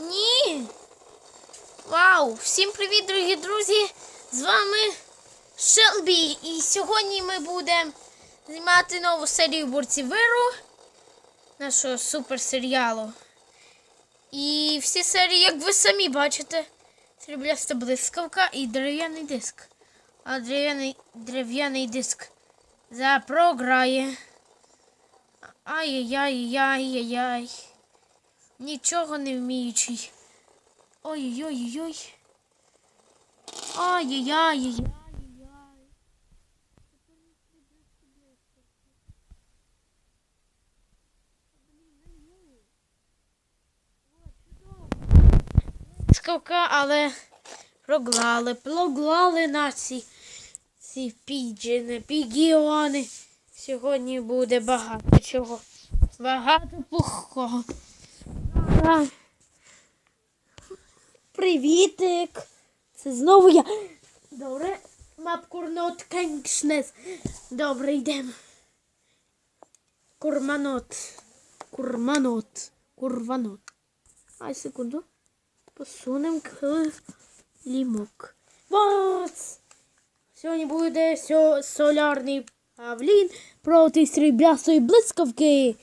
Ні. Вау! Всім привіт, дорогі друзі! З вами Шелбі. І сьогодні ми будемо знімати нову серію борців виру нашого суперсеріалу. І всі серії, як ви самі бачите, срібляста блискавка і дерев'яний диск. А дерев'яний дерев'яний диск запрограє. Ай-яй-яй-яй-яй-яй. Нічого не вміючий. Ой-ой-ой-ой. Ай-яй-яй-яй. Скавка, але проглали, проглали наші ці піджини, пігіони. Сьогодні буде багато чого. Багато пухого. Привітик! Це знову я. Добре, мап курнот кенкшнес. Добре, йдемо. Курманот. Курманот. Курванот. Ай, секунду. Посунемо лімок. Вот! Сьогодні буде солярний павлін проти сріблястої блискавки.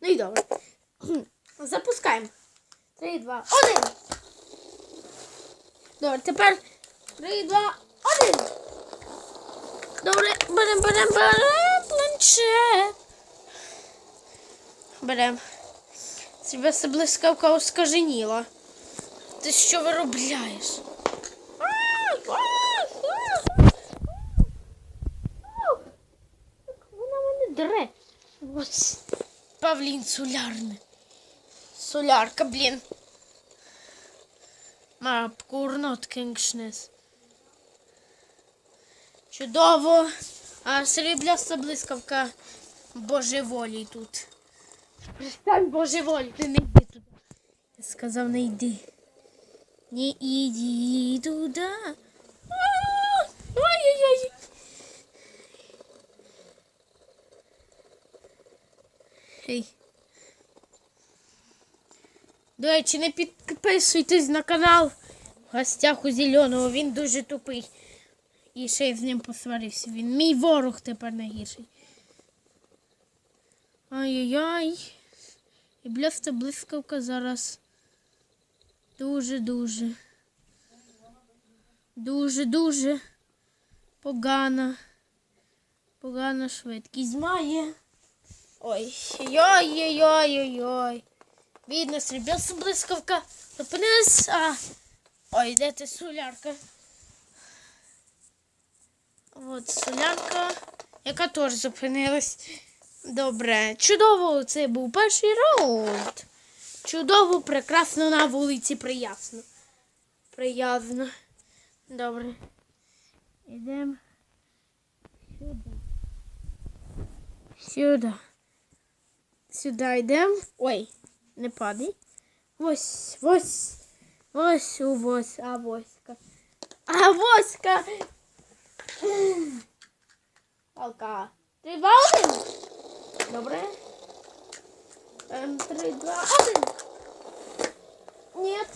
Ну і добре. Запускаємо. Три, два, один. Добре, тепер три, два, один. Добре, берем, берем, берем планшет. Берем. Срібляста блискавка оскаженіла. Ти що виробляєш? Вона мене дре. Ось. Павлін солярний. Солярка, блін. Мап, курнот кенгшнес. Чудово. А срібляста блискавка божеволі тут. Перестань божеволі, ти не йди туди. Я сказав, не йди. Не іди туди. До речі, не підписуйтесь на канал в гостях у зеленого. Він дуже тупий. І ще й з ним посварився. Він мій ворог тепер найгірший. Ай-яй-яй. І бляста блискавка зараз. Дуже-дуже. Дуже-дуже погана. Погана швидкість має. Ой, ой-ой-ой-ой-ой. Видно, срібляста блискавка. Зупинилась. А. Ой, де ти солярка? От солярка, яка теж зупинилась. Добре. Чудово, це був перший раунд. Чудово, прекрасно на вулиці, приязно. Приязно. Добре. Йдемо сюди. Сюди. Сюди йдемо. Ой, не падай. Ось, ось. Ось увось, ось, Авоська. воська. А воська. Палка. Три, два, один. Добре. Ем, три, два, один. Нет.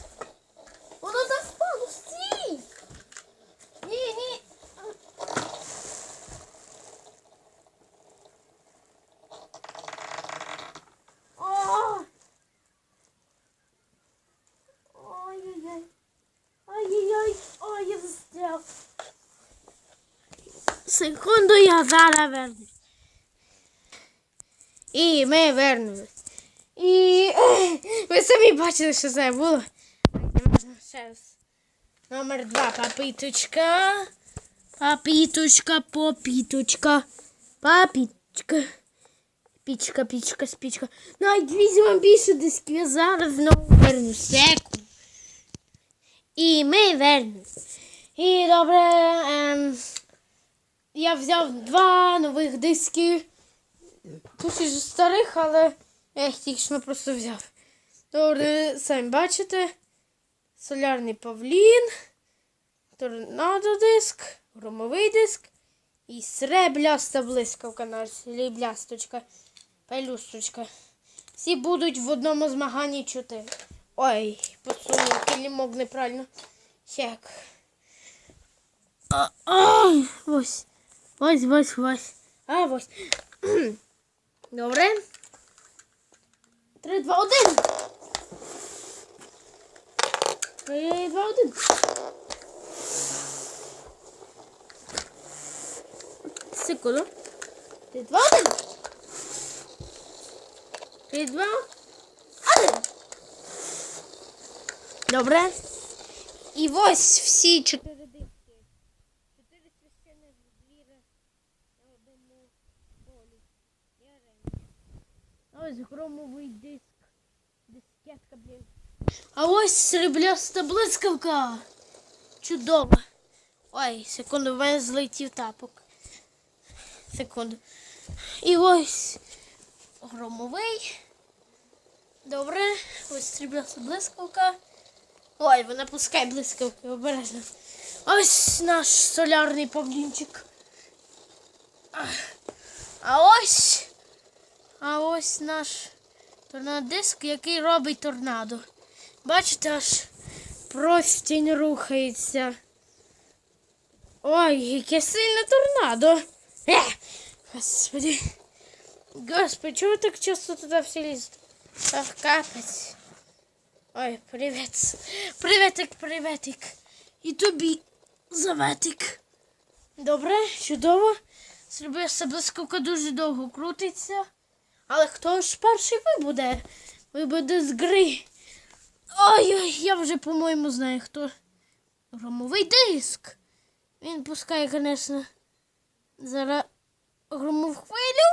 Воно так впало. Стій. Ні, ні. О! Ой-ой-ой. Ой-ой-ой. Ой, я застряв. Секунду, я зараз вернусь. І ми вернулись. І ви самі бачили, що це було. Можна ще раз. Номер два. Папіточка. Папіточка, попіточка. Папіточка. Пічка, пічка, спічка. Навіть візьмемо більше дисків. Я зараз знову вернусь. Секунду. І ми вернулись. І добре. Ем, я взяв два нових диски. Хоч і старих, але я їх тільки що просто взяв. Добре, самі бачите. Солярний павлін. Торнадо диск. громовий диск і сребляста блискавка на сріблясточка, пелюсточка. Всі будуть в одному змаганні чотири. Ой, посунув килимок неправильно. Як. А, ай, ось. Ось, ось, ось. А, ось. Добре. Три, два, один. Три, два, один. Секунду. Три, два, один. Три, два, один. Добре. І ось всі чотири священних звіра на одному полі. І арені. Ось громовий диск. Дискетка, блін. А ось срібляста блискавка. Чудово. Ой, секунду, в мене злетів тапок. Секунду. І ось громовий. Добре. Ось срібляста блискавка. Ой, вона пускає блискавки, обережно. Ось наш солярний павлінчик. А ось. А ось наш торнадиск, який робить торнадо. Бачите, аж простінь рухається. Ой, яке сильне торнадо. Е, господи. Господи, чого так часто туди всі лізете? Ах, капець. Ой, привіт. Приветик, приветик. І тобі заветик. Добре, чудово. Зробився блискавка дуже довго крутиться. Але хто ж перший вибуде? Вибуде з гри. Ой-ой, я вже, по-моєму, знаю хто. Громовий диск. Він пускає, звісно, зараз громову хвилю.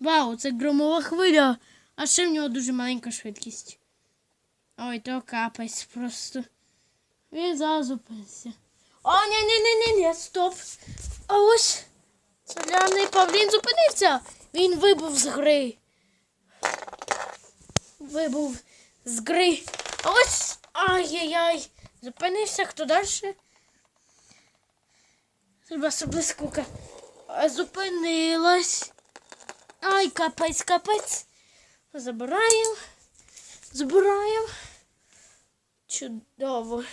Вау, це громова хвиля. А ще в нього дуже маленька швидкість. Ой, то капець просто. Він зараз зупинився. О, ні, ні, ні, ні, ні, стоп. А ось соляний павлін зупинився. Він вибув з гри. Вибув з гри. А ось. Ай-яй-яй. Зупинився, хто далі? Треба блискавка. Зупинилась. Ай, капець, капець. Забираємо. Забираємо. Чудово.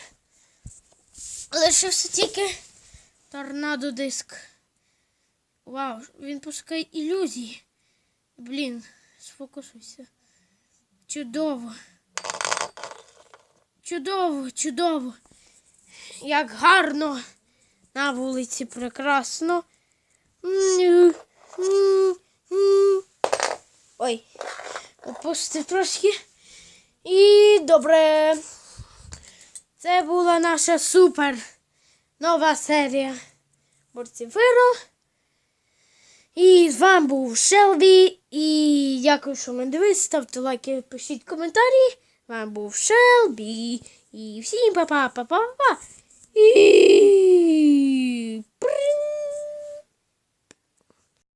Лишився тільки торнадо диск. Вау, він пускає ілюзії. Блін, сфокусуйся. Чудово. Чудово, чудово. Як гарно на вулиці прекрасно. Ой, опустив трошки. І добре. Це була наша супер нова серія борців Виро. І з вами був Шелбі. І дякую, що мене дивилися. Ставте лайки, пишіть коментарі. З вами був Шелбі. І всім па-па, па-па, па. І